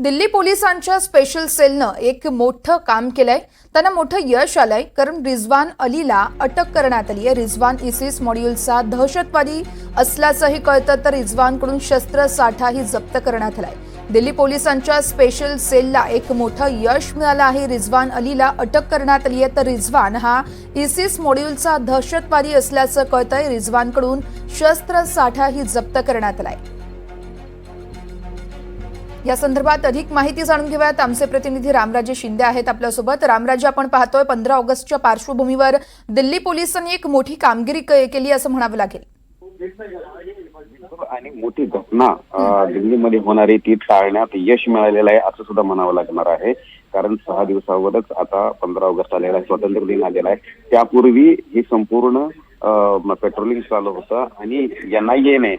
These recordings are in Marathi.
दिल्ली पोलिसांच्या स्पेशल सेलनं एक मोठं काम केलंय. त्यांना मोठं यश आलंय कारण रिझवान अलीला अटक करण्यात आली आहे. रिझवान इसिस मॉड्यूलचा दहशतवादी असल्याचंही कळतं तर रिझवानकडून शस्त्रसाठाही जप्त करण्यात आलाय. दिल्ली पोलिसांच्या स्पेशल सेलला एक मोठं यश मिळालं आहे. रिझवान अलीला अटक करण्यात आली आहे. तर रिझवान हा इसिस मॉड्यूलचा दहशतवादी असल्याचं कळतंय. रिझवानकडून शस्त्रसाठाही जप्त करण्यात आलाय. या संदर्भात अधिक माहिती जाणून घेऊयात. आमचे प्रतिनिधी रामराजे शिंदे आहेत आपल्यासोबत. रामराजे आपण पाहतोय पंधरा ऑगस्टच्या पार्श्वभूमीवर दिल्ली पोलिसांनी एक मोठी कामगिरी केली असं म्हणावं लागेल. आणि मोठी घटना दिल्लीमध्ये होणारी ती टाळण्यात यश मिळालेलं आहे असं सुद्धा म्हणावं लागणार आहे. कारण सहा दिवसावरच आता पंधरा ऑगस्ट आलेला आहे स्वातंत्र्य दिन आलेला आहे. त्यापूर्वी ही संपूर्ण पेट्रोलिंग चालू होतं आणि एनआयएने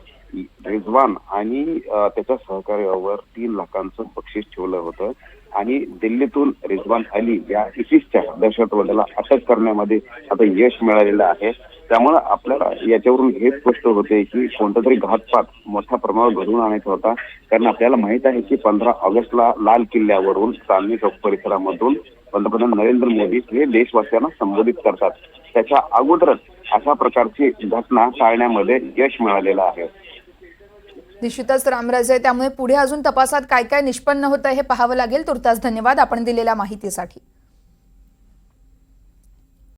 रिझवान आणि त्याच्या सहकार्यावर तीन लाखांचं बक्षीस ठेवलं होतं. आणि दिल्लीतून रिझवान अली या इसिसच्या दहशतवाद्याला अटक करण्यामध्ये आता यश मिळालेलं आहे. त्यामुळे आपल्याला याच्यावरून हे स्पष्ट होते की कोणता तरी घातपात मोठ्या प्रमाणावर घडवून आणायचा होता. कारण आपल्याला माहीत आहे की पंधरा ऑगस्टला लाल किल्ल्यावरून चांदणी चौक परिसरामधून पंतप्रधान नरेंद्र मोदी हे देशवासियांना संबोधित करतात. त्याच्या अगोदरच अशा प्रकारची घटना टाळण्यामध्ये यश मिळालेलं आहे. निश्चितच रामराजे त्यामुळे पुढे अजून तपासात काय काय निष्पन्न होतं हे पाहावं लागेल. तुर्तास धन्यवाद आपण दिलेल्या माहितीसाठी.